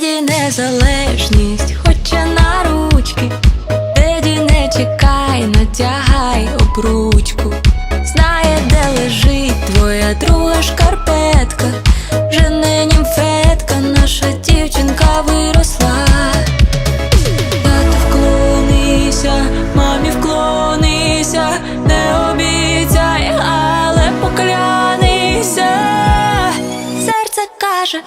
незалежність, хоче на ручки, Деді не чекай, натягай обручку, знає, де лежить твоя друга шкарпетка, вже не німфетка, наша дівчинка виросла. Тату вклонися, мамі вклонися, не обіцяй, але поклянися. Серце каже,